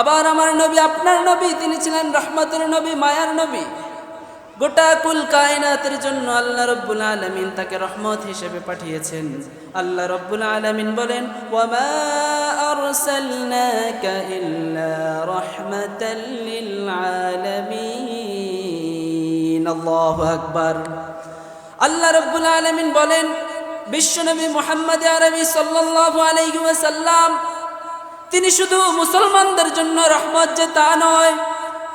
আবার আমার নবী, আপনার নবী, তিনি ছিলেন রহমতের নবী, মায়ার নবী। গোটা কুল কায়নাতের জন্য আল্লাহ রব্বুল আলমিন তাকে রহমত হিসেবে পাঠিয়েছেন। আল্লাহ রব্বুল আলমিন বলেন আল্লাহু রব্বুল আলমিন বলেন, বিশ্বনবী মোহাম্মদ আরবি সাল্লাল্লাহু আলাইহি ওয়াসাল্লাম তিনি শুধু মুসলমানদের জন্য রহমত যে তা নয়,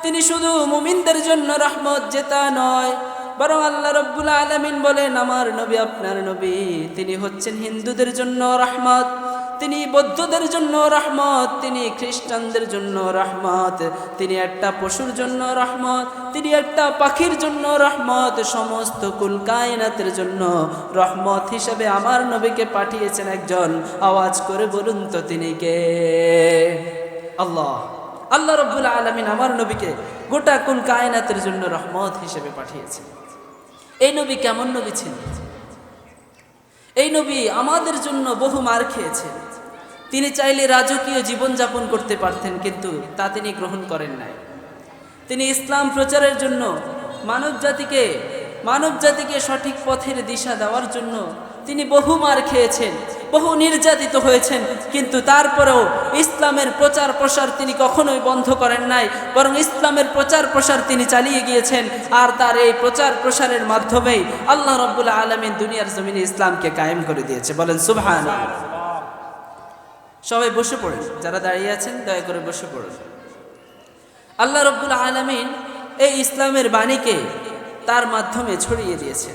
তিনি শুধু মুমিনদের জন্য রহমত যে তা নয়, বরং আল্লাহ রব্বুল আলমিন বলেন, আমার নবী আপনার নবী, তিনি হচ্ছেন হিন্দুদের জন্য রহমত। তিনি বৌদ্ধদের জন্য রহমত, তিনি খ্রিস্টানদের জন্য রহমত, তিনি একটা পশুর জন্য রহমত, তিনি একটা পাখির জন্য রহমত, সমস্ত কুল কায়নাতের জন্য রহমত হিসেবে আমার নবীকে পাঠিয়েছেন একজন। আওয়াজ করে বলুন তো তিনি কে? আল্লাহ। আল্লাহ রব্বুল আলমিন আমার নবীকে গোটা কুল কায়নাতের জন্য রহমত হিসেবে পাঠিয়েছেন। এই নবী কেমন নবী ছিলেন? এই নবী আমাদের জন্য বহু মার খেয়েছেন। তিনি চাইলে রাজকীয় জীবনযাপন করতে পারতেন, কিন্তু তা তিনি গ্রহণ করেন নাই। তিনি ইসলাম প্রচারের জন্য মানব জাতিকে মানব জাতিকে সঠিক পথের দিশা দেওয়ার জন্য তিনি বহু মার খেয়েছেন, বহু নির্যাতিত হয়েছেন, কিন্তু তারপরেও ইসলামের প্রচার প্রসার তিনি কখনোই বন্ধ করেন নাই, বরং ইসলামের প্রচার প্রসার তিনি চালিয়ে গিয়েছেন, আর তার এই প্রচার প্রসারের মাধ্যমেই আল্লাহ রব্বুল আলমিন দুনিয়ার জমিনে ইসলামকে কায়েম করে দিয়েছে। বলেন সুবহান সবাই বসে পড়েন। যারা দাঁড়িয়ে আছেন, দয়া করে বসে পড়ুন। আল্লাহ রব্বুল আলমিন এই ইসলামের বাণীকে তার মাধ্যমে ছড়িয়ে দিয়েছে